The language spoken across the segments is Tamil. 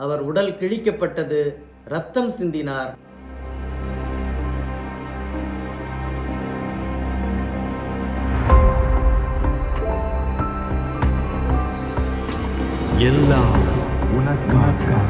அவர் உடல் கிழிக்கப்பட்டது. ரத்தம் சிந்தினார். எல்லாம் உனக்காக.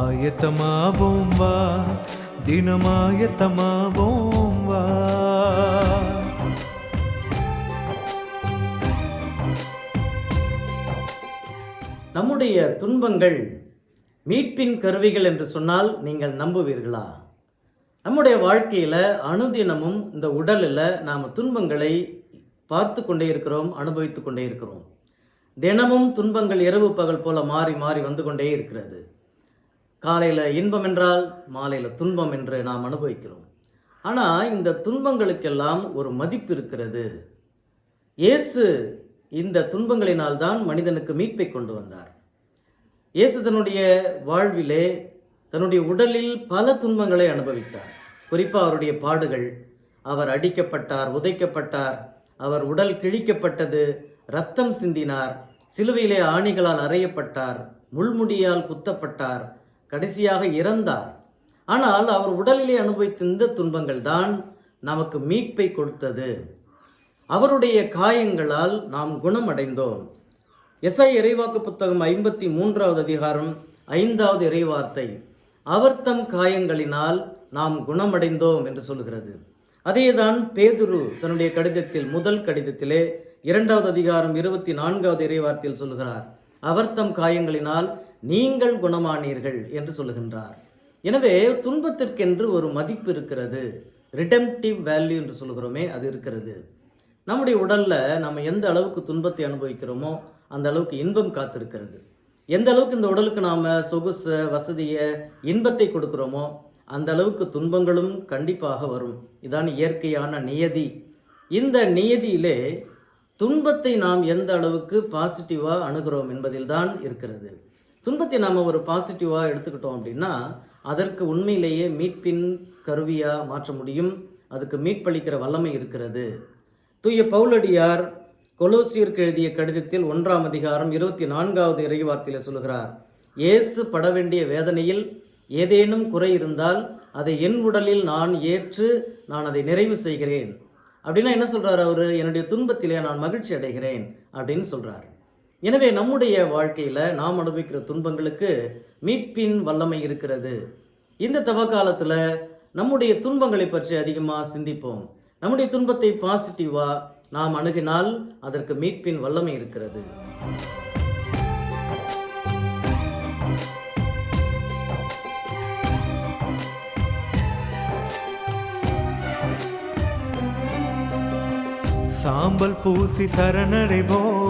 ஆயத்தமாவோம் வா தினமாயத்தமாவோம் வா. நம்முடைய துன்பங்கள் மீட்பின் கருவிகள் என்று சொன்னால் நீங்கள் நம்புவீர்களா? நம்முடைய வாழ்க்கையில் அனுதினமும் இந்த உடலில் நாம் துன்பங்களை பார்த்து கொண்டே இருக்கிறோம் அனுபவித்து கொண்டே இருக்கிறோம். தினமும் துன்பங்கள் இரவு பகல் போல மாறி மாறி வந்து கொண்டே இருக்கிறது. காலையில் இன்பம் என்றால் மாலையில் துன்பம் என்று நாம் அனுபவிக்கிறோம். ஆனால் இந்த துன்பங்களுக்கெல்லாம் ஒரு மதிப்பு இருக்கிறது. இயேசு இந்த துன்பங்களினால் தான் மனிதனுக்கு மீட்பை கொண்டு வந்தார். இயேசு தன்னுடைய வாழ்விலே தன்னுடைய உடலில் பல துன்பங்களை அனுபவித்தார். குறிப்பாக அவருடைய பாடுகள் அவர் அடிக்கப்பட்டார் உதைக்கப்பட்டார் அவர் உடல் கிழிக்கப்பட்டது ரத்தம் சிந்தினார் சிலுவையிலே ஆணிகளால் அறையப்பட்டார் முள்முடியால் குத்தப்பட்டார் கடைசியாக இறந்தார். ஆனால் அவர் உடலிலே அனுபவித்த இந்த துன்பங்கள் தான் நமக்கு மீட்பை கொடுத்தது. அவருடைய காயங்களால் நாம் குணமடைந்தோம். எஸ்ஐ இறைவாக்கு புத்தகம் ஐம்பத்தி மூன்றாவது அதிகாரம் ஐந்தாவது இறைவார்த்தை. அவர் தம் காயங்களினால் நாம் குணமடைந்தோம் என்று சொல்கிறது. அதேதான் பேதுரு தன்னுடைய கடிதத்தில் முதல் கடிதத்திலே இரண்டாவது அதிகாரம் இருபத்தி நான்காவது இறைவார்த்தையில் சொல்கிறார். அவர் தம் காயங்களினால் நீங்கள் குணமானீர்கள் என்று சொல்லுகின்றார். எனவே துன்பத்திற்கென்று ஒரு மதிப்பு இருக்கிறது. ரிடெம்டிவ் வேல்யூ என்று சொல்கிறோமே அது இருக்கிறது. நம்முடைய உடலில் நம்ம எந்த அளவுக்கு துன்பத்தை அனுபவிக்கிறோமோ அந்த அளவுக்கு இன்பம் காத்திருக்கிறது. எந்த அளவுக்கு இந்த உடலுக்கு நாம் சொகுசு வசதியை இன்பத்தை கொடுக்குறோமோ அந்த அளவுக்கு துன்பங்களும் கண்டிப்பாக வரும். இதான் இயற்கையான நியதி. இந்த நியதியிலே துன்பத்தை நாம் எந்த அளவுக்கு பாசிட்டிவாக அணுகிறோம் என்பதில் தான் இருக்கிறது. துன்பத்தை நாம் ஒரு பாசிட்டிவாக எடுத்துக்கிட்டோம் அப்படின்னா அதற்கு உண்மையிலேயே மீட்பின் கருவியாக மாற்ற முடியும். அதுக்கு மீட்பளிக்கிற வல்லமை இருக்கிறது. தூய பவுலடியார் கொலோசியருக்கு எழுதிய கடிதத்தில் ஒன்றாம் அதிகாரம் இருபத்தி நான்காவது இறைவார்த்தையில் சொல்கிறார் இயேசு பட வேண்டிய வேதனையில் ஏதேனும் குறை இருந்தால் அதை என் உடலில் நான் ஏற்று நான் அதை நிறைவு செய்கிறேன். அப்படின்னா என்ன சொல்கிறார் அவர்? என்னுடைய துன்பத்திலே நான் மகிழ்ச்சி அடைகிறேன். அப்படின்னு சொல்கிறார் எனவே நம்முடைய வாழ்க்கையில் நாம் அனுபவிக்கிற துன்பங்களுக்கு மீட்பின் வல்லமை இருக்கிறது. இந்த தவ காலத்தில் நம்முடைய துன்பங்களை பற்றி அதிகமாக சிந்திப்போம். நம்முடைய துன்பத்தை பாசிட்டிவாக நாம் அணுகினால் அதற்கு மீட்பின் வல்லமை இருக்கிறது. சாம்பல் பூசி சரணடைவோம்.